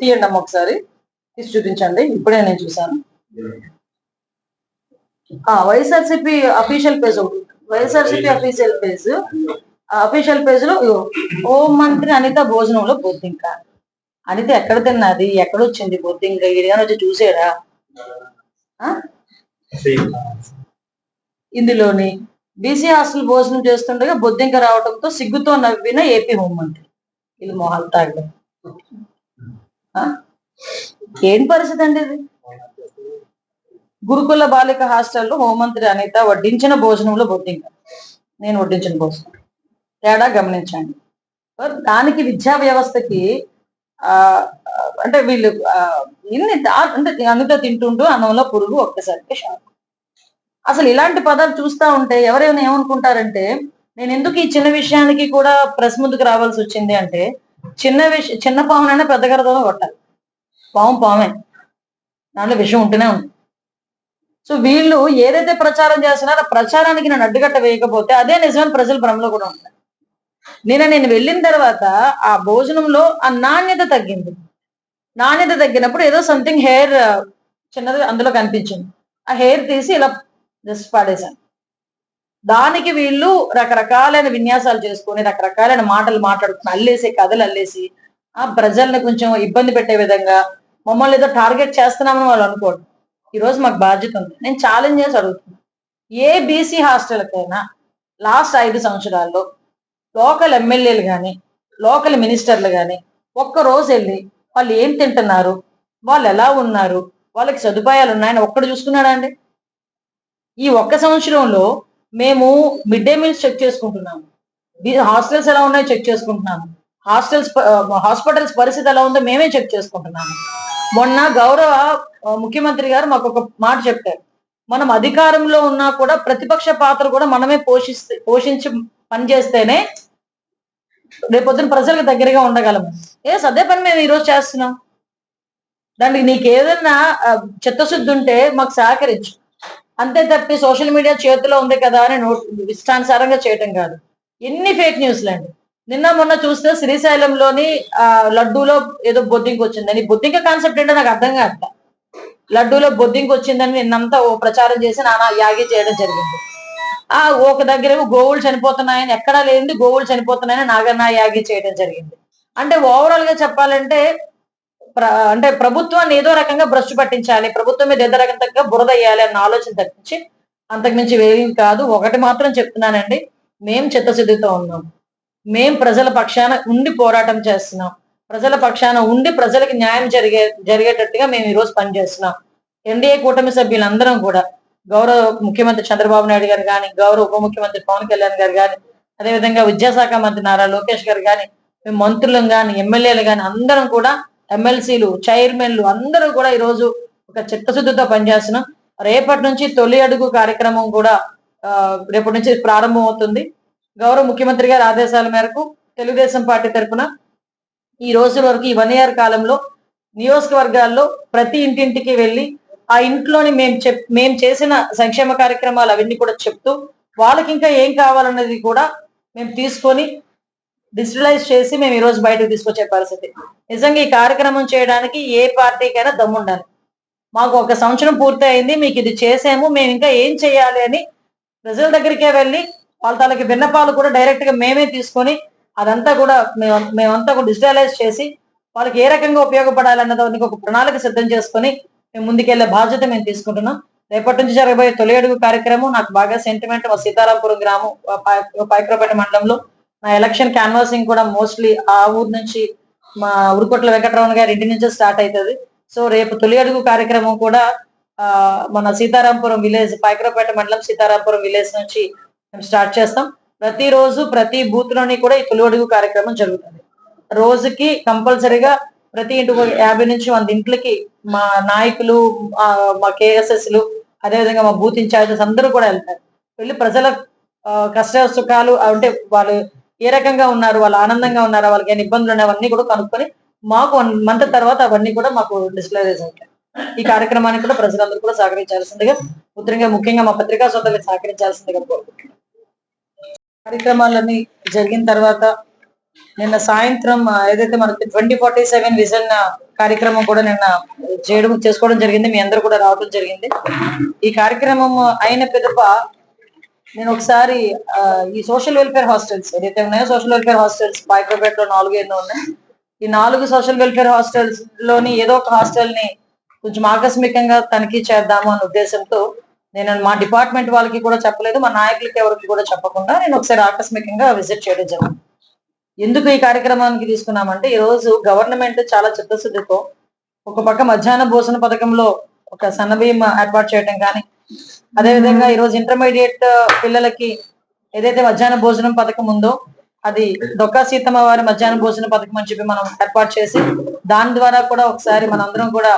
తీయండి అమ్మ ఒకసారి. తీసి చూపించండి. ఇప్పుడే నేను చూసాను ఆ వైఎస్ఆర్సిపి అఫీషియల్ పేజ్ ఒకటి వైఎస్ఆర్సిపి అఫీషియల్ పేజ్ అఫీషియల్ పేజ్లో హోం మంత్రి అనిత భోజనంలో బొద్దింక. అనిత ఎక్కడ తిన్నది? ఎక్కడొచ్చింది బొద్దింక? ఈడగానే వచ్చి చూసాడా ఇందులోని బీసీ హాస్టల్ భోజనం చేస్తుండగా బొద్దింక రావడంతో సిగ్గుతో నవ్విన ఏపీ హోంమంత్రి ఇది మొహాలు తాగడం. ఏం పరిస్థితి అండి ఇది? గురుకుల బాలిక హాస్టల్లో హోంమంత్రి అనిత వడ్డించిన భోజనంలో బొద్దింక. నేను వడ్డించిన భోజనం. తేడా గమనించండి. దానికి విద్యా వ్యవస్థకి ఆ అంటే వీళ్ళు ఇన్ని అంటే అనిత తింటుంటూ అన్నంలో పురుగు ఒక్కసారికి షాక్. అసలు ఇలాంటి పదాలు చూస్తా ఉంటే ఎవరైనా ఏమనుకుంటారంటే నేను ఎందుకు ఈ చిన్న విషయానికి కూడా ప్రెస్ ముందుకు రావాల్సి వచ్చింది అంటే చిన్న విషయం చిన్న పావునైనా పెద్ద గరదలో కొట్టాలి. పాము పావే దాంట్లో విషయం ఉంటూనే ఉంది. సో వీళ్ళు ఏదైతే ప్రచారం చేస్తున్నారో ఆ ప్రచారానికి నేను అడ్డుకట్ట వేయకపోతే అదే నిజమైన ప్రజలు భ్రమలో కూడా ఉంటారు. నేను నేను వెళ్ళిన తర్వాత ఆ భోజనంలో ఆ నాణ్యత తగ్గింది. నాణ్యత తగ్గినప్పుడు ఏదో సంథింగ్ హెయిర్ చిన్నది అందులో కనిపించింది. ఆ హెయిర్ తీసి ఇలా జస్ట్ పాడేశాను. దానికి వీళ్ళు రకరకాలైన విన్యాసాలు చేసుకొని రకరకాలైన మాటలు మాట్లాడుకుని అల్లేసి కథలు అల్లేసి ఆ ప్రజల్ని కొంచెం ఇబ్బంది పెట్టే విధంగా మమ్మల్ని ఏదో టార్గెట్ చేస్తున్నామని వాళ్ళు అనుకోండి. ఈరోజు మాకు బాధ్యత ఉంది. నేను ఛాలెంజ్ చేసి అడుగుతున్నాను ఏ బీసీ హాస్టల్కైనా లాస్ట్ ఐదు సంవత్సరాల్లో లోకల్ ఎమ్మెల్యేలు కానీ లోకల్ మినిస్టర్లు కానీ ఒక్క రోజు వెళ్ళి వాళ్ళు ఏం తింటున్నారు? వాళ్ళు ఎలా ఉన్నారు? వాళ్ళకి సదుపాయాలు ఉన్నాయని ఒక్కడు చూసుకున్నాడా అండి? ఈ ఒక్క సంవత్సరంలో మేము మిడ్ డే మీల్స్ చెక్ చేసుకుంటున్నాము. హాస్టల్స్ ఎలా ఉన్నాయో చెక్ చేసుకుంటున్నాము. హాస్టల్స్ హాస్పిటల్స్ పరిస్థితి ఎలా ఉందో మేమే చెక్ చేసుకుంటున్నాము. మొన్న గౌరవ ముఖ్యమంత్రి గారు మాకు ఒక మాట చెప్పారు. మనం అధికారంలో ఉన్నా కూడా ప్రతిపక్ష పాత్ర కూడా మనమే పోషిస్తే పోషించి పనిచేస్తేనే రేపొద్దున ప్రజలకు దగ్గరగా ఉండగలము. ఏ అదే పని మేము ఈరోజు చేస్తున్నాం. దానికి నీకు ఏదైనా చిత్తశుద్ధి ఉంటే మాకు సహకరించు. అంతే తప్పి సోషల్ మీడియా చేతిలో ఉంది కదా అని నోట్ ఇష్టానుసారంగా చేయటం కాదు. ఎన్ని ఫేక్ న్యూస్లు అండి. నిన్న మొన్న చూస్తే శ్రీశైలంలోని ఆ లడ్డూలో ఏదో బొద్దింకి వచ్చిందని బొద్దింక కాన్సెప్ట్ ఏంటో నాకు అర్థం కాదు లడ్డూలో బొద్దింక వచ్చిందని నిన్నంతా ఓ ప్రచారం చేసి నానా యాగి చేయడం జరిగింది. ఆ ఒక దగ్గర గోవులు చనిపోతున్నాయని ఎక్కడా లేనిది గోవులు చనిపోతున్నాయని నాగన్న యాగి చేయడం జరిగింది. అంటే ఓవరాల్గా చెప్పాలంటే అంటే ప్రభుత్వాన్ని ఏదో రకంగా భ్రష్టు పట్టించాలి ప్రభుత్వం మీద ఏదో రకంగా బురద వేయాలి అన్న ఆలోచన తప్పించి అంతకుమించి వేరేం కాదు. ఒకటి మాత్రం చెప్తున్నానండి. మేం చిత్తశుద్ధితో ఉన్నాం. మేం ప్రజల పక్షాన ఉండి పోరాటం చేస్తున్నాం. ప్రజల పక్షాన ఉండి ప్రజలకు న్యాయం జరిగే జరిగేటట్టుగా మేము ఈరోజు పనిచేస్తున్నాం. ఎన్డీఏ కూటమి సభ్యులందరం కూడా గౌరవ ముఖ్యమంత్రి చంద్రబాబు నాయుడు గారు కానీ గౌరవ ఉప ముఖ్యమంత్రి పవన్ కళ్యాణ్ గారు కానీ అదేవిధంగా విద్యాశాఖ మంత్రి నారా లోకేష్ గారు కానీ మేము మంత్రులం కానీ ఎమ్మెల్యేలు కానీ అందరం కూడా ఎమ్మెల్సీలు చైర్మన్లు అందరూ కూడా ఈ రోజు ఒక చిత్తశుద్ధితో పనిచేస్తున్నాం. రేపటి నుంచి తొలి అడుగు కార్యక్రమం కూడా రేపటి నుంచి ప్రారంభం అవుతుంది గౌరవ ముఖ్యమంత్రి గారి ఆదేశాల మేరకు తెలుగుదేశం పార్టీ తరఫున ఈ రోజు వరకు ఈ వన్ ఇయర్ కాలంలో నియోజకవర్గాల్లో ప్రతి ఇంటింటికి వెళ్ళి ఆ ఇంట్లోని మేము చెప్ మేము చేసిన సంక్షేమ కార్యక్రమాలు అవన్నీ కూడా చెప్తూ వాళ్ళకి ఇంకా ఏం కావాలన్నది కూడా మేము తీసుకొని డిజిటలైజ్ చేసి మేము ఈ రోజు బయటకు తీసుకొచ్చే పరిస్థితి. నిజంగా ఈ కార్యక్రమం చేయడానికి ఏ పార్టీకైనా దమ్ముండాలి. మాకు ఒక సంవత్సరం పూర్తి అయింది మీకు ఇది చేసాము మేము ఇంకా ఏం చేయాలి అని ప్రజల దగ్గరికే వెళ్ళి వాళ్ళ తాలకి విన్నపాలు కూడా డైరెక్ట్గా మేమే తీసుకొని అదంతా కూడా మేము మేమంతా కూడా డిజిటలైజ్ చేసి వాళ్ళకి ఏ రకంగా ఉపయోగపడాలన్న దానికి ఒక ప్రణాళిక సిద్ధం చేసుకొని మేము ముందుకెళ్ళే బాధ్యత మేము తీసుకుంటున్నాం. రేపటి నుంచి జరగబోయే తొలి అడుగు కార్యక్రమం నాకు బాగా సెంటిమెంట్ మా సీతారాంపురం గ్రామం పై- మండలంలో నా ఎలక్షన్ క్యాన్వాసింగ్ కూడా మోస్ట్లీ ఆ ఊరు నుంచి మా ఉరుకొట్ల వెంకటరమణ గారి ఇంటి నుంచే స్టార్ట్ అవుతుంది సో రేపు తొలి అడుగు కార్యక్రమం కూడా మన సీతారాంపురం విలేజ్ పైకరపేట మండలం సీతారాంపురం విలేజ్ నుంచి మేము స్టార్ట్ చేస్తాం. ప్రతిరోజు ప్రతి బూత్లోని కూడా ఈ తొలి అడుగు కార్యక్రమం జరుగుతుంది. రోజుకి కంపల్సరీగా ప్రతి ఇంటి యాభై నుంచి వంద ఇంట్లకి మా నాయకులు ఆ, మా కేఎస్ఎస్లు అదేవిధంగా మా బూత్ ఇన్ఛార్జెస్ అందరూ కూడా వెళ్తారు. వెళ్ళి ప్రజల కష్ట సుఖాలు అంటే వాళ్ళు ఏ రకంగా ఉన్నారు? వాళ్ళు ఆనందంగా ఉన్నారా? వాళ్ళకి ఏమైనా ఇబ్బందులు ఉన్నాయి? అవన్నీ కూడా కనుక్కొని మాకు వన్ మంత్ తర్వాత అవన్నీ కూడా మాకు డిస్ప్లేస్ ఉంటాయి ఈ కార్యక్రమానికి కూడా ప్రజలందరూ కూడా సహకరించాల్సిందిగా ముఖ్యంగా ముఖ్యంగా మా పత్రికా సోదరులకు సహకరించాల్సిందిగా కార్యక్రమాలన్నీ జరిగిన తర్వాత నిన్న సాయంత్రం ఏదైతే మనకి ట్వంటీ ఫార్టీ సెవెన్ విజన్ కార్యక్రమం కూడా నిన్న చేయడం చేసుకోవడం జరిగింది. మీ అందరూ కూడా రావడం జరిగింది. ఈ కార్యక్రమం అయిన పిదప నేను ఒకసారి ఈ సోషల్ వెల్ఫేర్ హాస్టల్స్ ఏదైతే ఉన్నాయో సోషల్ వెల్ఫేర్ హాస్టల్స్ పాయకపేట లో నాలుగు ఎన్నో ఉన్నాయి. ఈ నాలుగు సోషల్ వెల్ఫేర్ హాస్టల్స్లోని ఏదో ఒక హాస్టల్ని కొంచెం ఆకస్మికంగా తనిఖీ చేద్దాము అనే ఉద్దేశంతో నేను మా డిపార్ట్మెంట్ వాళ్ళకి కూడా చెప్పలేదు మా నాయకులకి ఎవరికి కూడా చెప్పకుండా నేను ఒకసారి ఆకస్మికంగా విజిట్ చేయడం జరిగింది. ఎందుకు ఈ కార్యక్రమానికి తీసుకున్నామంటే ఈ రోజు గవర్నమెంట్ చాలా చిత్తశుద్ధితో ఒక పక్క మధ్యాహ్న భోజన పథకంలో ఒక సన్నబియ్యం ఏర్పాటు చేయడం కానీ అదేవిధంగా ఈ రోజు ఇంటర్మీడియట్ పిల్లలకి ఏదైతే మధ్యాహ్న భోజనం పథకం ఉందో అది దొక్కా సీతమ్మ వారి మధ్యాహ్న భోజన పథకం అని చెప్పి మనం ఏర్పాటు చేసి దాని ద్వారా కూడా ఒకసారి మనందరం కూడా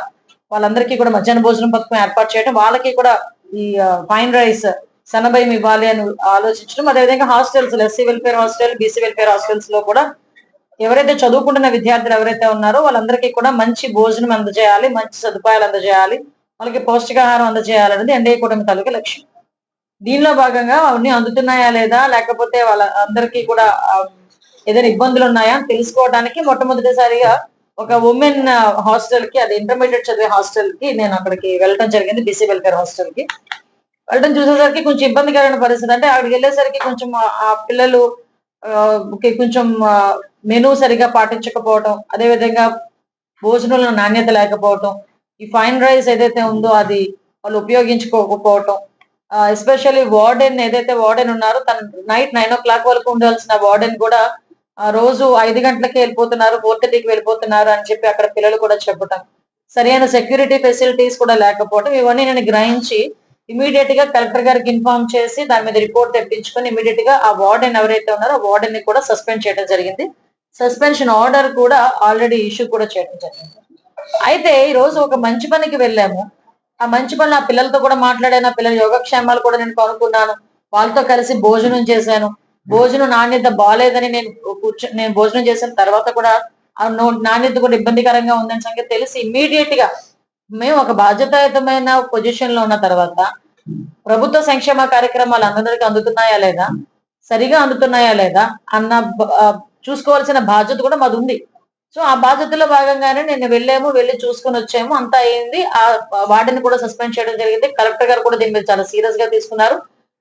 వాళ్ళందరికీ కూడా మధ్యాహ్న భోజనం పథకం ఏర్పాటు చేయడం వాళ్ళకి కూడా ఈ ఫైన్ రైస్ సన్నబయం ఇవ్వాలి అని ఆలోచించడం. అదేవిధంగా hostels SC welfare hostel BC welfare హాస్టల్స్లో కూడా ఎవరైతే చదువుకుంటున్న విద్యార్థులు ఎవరైతే ఉన్నారో వాళ్ళందరికీ కూడా మంచి భోజనం అందజేయాలి మంచి సదుపాయాలు అందజేయాలి. వాళ్ళకి పౌష్టికాహారం అందజేయాలన్నది ఎన్డీఏ కూటమి తాలూకా లక్ష్యం. దీనిలో భాగంగా అవన్నీ అందుతున్నాయా లేదా? లేకపోతే వాళ్ళ అందరికీ కూడా ఏదైనా ఇబ్బందులు ఉన్నాయా అని తెలుసుకోవడానికి మొట్టమొదటిసారిగా ఒక ఉమెన్ హాస్టల్కి అది ఇంటర్మీడియట్ చదివే హాస్టల్కి నేను అక్కడికి వెళ్ళటం జరిగింది బీసీ వెల్ఫేర్ హాస్టల్కి వెళ్ళడం చూసేసరికి కొంచెం ఇబ్బందికరమైన పరిస్థితి. అంటే అక్కడికి వెళ్ళేసరికి కొంచెం ఆ- పిల్లలు కొంచెం మెనూ సరిగా పాటించకపోవటం అదేవిధంగా భోజనంలో నాణ్యత లేకపోవటం ఈ ఫైన్ రైస్ ఏదైతే ఉందో అది వాళ్ళు ఉపయోగించుకోకపోవటం ఎస్పెషల్లీ వార్డెన్ ఏదైతే వార్డెన్ ఉన్నారో తన నైట్ నైన్ ఓ క్లాక్ వరకు ఉండాల్సిన వార్డెన్ కూడా రోజు ఐదు గంటలకి వెళ్ళిపోతున్నారు ఫోర్ థర్టీకి వెళ్ళిపోతున్నారు అని చెప్పి అక్కడ పిల్లలు కూడా చెప్పటం. సరైన సెక్యూరిటీ ఫెసిలిటీస్ కూడా లేకపోవడం ఇవన్నీ నేను గ్రహించి ఇమీడియట్గా కలెక్టర్ గారికి ఇన్ఫార్మ్ చేసి దాని మీద రిపోర్ట్ తెప్పించుకొని ఇమీడియట్గా ఆ వార్డెన్ ఎవరైతే ఉన్నారో ఆ వార్డెన్ని కూడా సస్పెండ్ చేయడం జరిగింది. సస్పెన్షన్ ఆర్డర్ కూడా ఆల్రెడీ ఇష్యూ కూడా చేయడం జరిగింది. అయితే ఈ రోజు ఒక మంచి పనికి వెళ్ళాము. ఆ మంచి పని నా పిల్లలతో కూడా మాట్లాడాను. ఆ పిల్లల యోగక్షేమాలు కూడా నేను కొనుక్కున్నాను. వాళ్ళతో కలిసి భోజనం చేశాను. భోజనం నాణ్యత బాగాలేదని నేను కూర్చో నేను భోజనం చేసిన తర్వాత కూడా ఆ నో- నాణ్యత కూడా ఇబ్బందికరంగా ఉందని సంగతి తెలిసి ఇమ్మీడియట్గా మేము ఒక బాధ్యతాయుతమైన పొజిషన్లో ఉన్న తర్వాత ప్రభుత్వ సంక్షేమ కార్యక్రమాలు అందరికీ అందుతున్నాయా లేదా? సరిగా అందుతున్నాయా లేదా? అన్న చూసుకోవాల్సిన బాధ్యత కూడా మాది ఉంది. సో ఆ బాధ్యతలో భాగంగానే నేను వెళ్ళాము వెళ్ళి చూసుకొని వచ్చాము. అంతా అయింది. ఆ వార్డెన్ కూడా సస్పెండ్ చేయడం జరిగింది. కలెక్టర్ గారు కూడా దీని మీద చాలా సీరియస్గా తీసుకున్నారు.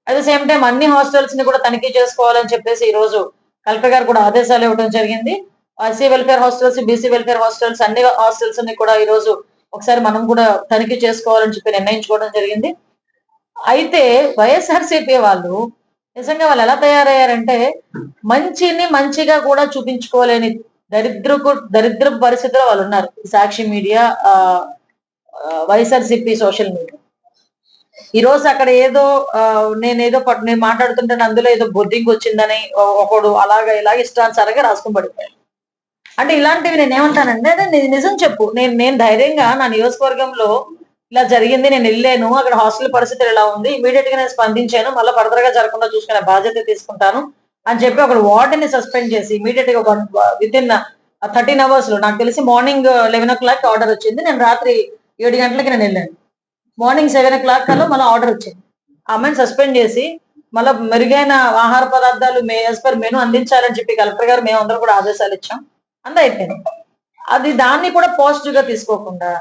అట్ ద సేమ్ టైం అన్ని హాస్టల్స్ని కూడా తనిఖీ చేసుకోవాలని చెప్పేసి ఈ రోజు కలెక్టర్ గారు కూడా ఆదేశాలు ఇవ్వడం జరిగింది. SC welfare hostels BC welfare hostels అన్ని హాస్టల్స్ని కూడా ఈ రోజు ఒకసారి మనం కూడా తనిఖీ చేసుకోవాలని చెప్పి నిర్ణయించుకోవడం జరిగింది. అయితే వైఎస్ఆర్సీపీ వాళ్ళు నిజంగా వాళ్ళు ఎలా తయారయ్యారంటే మంచిని మంచిగా కూడా చూపించుకోలేని దరిద్రపు దరిద్ర పరిస్థితిలో వాళ్ళు ఉన్నారు. Sakshi media YSRCP social media. ఈ రోజు అక్కడ ఏదో నేనేదో నేను మాట్లాడుతుంటే అందులో ఏదో బొద్దింగ్ వచ్చిందని ఒకడు అలాగా ఇలాగ ఇష్టానుసారంగా రాసుకుని పడిపోయాడు. అంటే ఇలాంటివి నేను ఏమంటానంటే అదే నిజం చెప్పు. నేను నేను ధైర్యంగా నా నియోజకవర్గంలో ఇలా జరిగింది నేను వెళ్ళాను అక్కడ హాస్టల్ పరిస్థితులు ఇలా ఉంది ఇమీడియట్గా నేను స్పందించాను మళ్ళీ ఫర్దర్గా జరగకుండా చూసుకునే బాధ్యత తీసుకుంటాను. అని చెప్పి ఒక వార్డుని సస్పెండ్ చేసి ఇమీడియట్గా విత్ ఇన్ థర్టీన్ అవర్స్లో. నాకు తెలిసి morning eleven o'clock order వచ్చింది. నేను రాత్రి ఏడు గంటలకి నేను వెళ్ళాను. మార్నింగ్ సెవెన్ ఓ క్లాక్ కల్లా మళ్ళీ ఆర్డర్ వచ్చింది. ఆ అమ్మాయిని సస్పెండ్ చేసి మళ్ళీ మెరుగైన ఆహార పదార్థాలు మే యాజ్ పర్ మెను అందించాలని చెప్పి కలెక్టర్ గారు మేము అందరూ కూడా ఆదేశాలు ఇచ్చాం. అంత అయిపోయింది. అది దాన్ని కూడా పాజిటివ్గా తీసుకోకుండా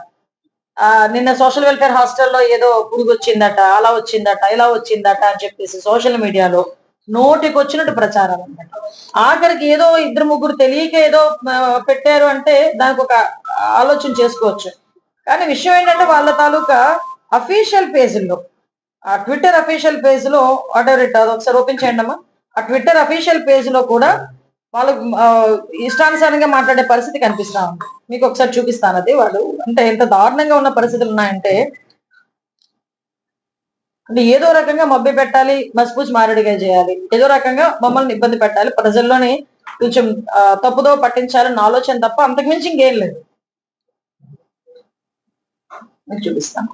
ఆ నిన్న సోషల్ వెల్ఫేర్ హాస్టల్లో ఏదో పురుగు వచ్చిందట అలా వచ్చిందట ఇలా వచ్చిందట అని చెప్పేసి సోషల్ మీడియాలో నోటికి వచ్చినట్టు ప్రచారం అన్నమాట ఆఖరికి ఏదో ఇద్దరు ముగ్గురు తెలియక ఏదో పెట్టారు అంటే దానికి ఒక ఆలోచన చేసుకోవచ్చు. కానీ విషయం ఏంటంటే వాళ్ళ తాలూకా అఫీషియల్ పేజీల్లో ఆ ట్విట్టర్ అఫీషియల్ పేజ్లో వాటెవర్ ఇట్ అది ఒకసారి ఓపెన్ చేయండి అమ్మా. ఆ ట్విట్టర్ అఫీషియల్ పేజ్లో కూడా వాళ్ళు ఇష్టానుసారంగా మాట్లాడే పరిస్థితి కనిపిస్తా ఉంది. మీకు ఒకసారి చూపిస్తాను అది. వాళ్ళు అంటే ఎంత దారుణంగా ఉన్న పరిస్థితులు ఉన్నాయంటే అంటే ఏదో రకంగా మబ్బి పెట్టాలి మసిపూచి మారడిగా చేయాలి. ఏదో రకంగా మమ్మల్ని ఇబ్బంది పెట్టాలి. ప్రజల్లోని కొంచెం తప్పుదో పట్టించాలన్న ఆలోచన తప్ప అంతకుమించి ఇంకేం లేదు. మీకు చూపిస్తాను.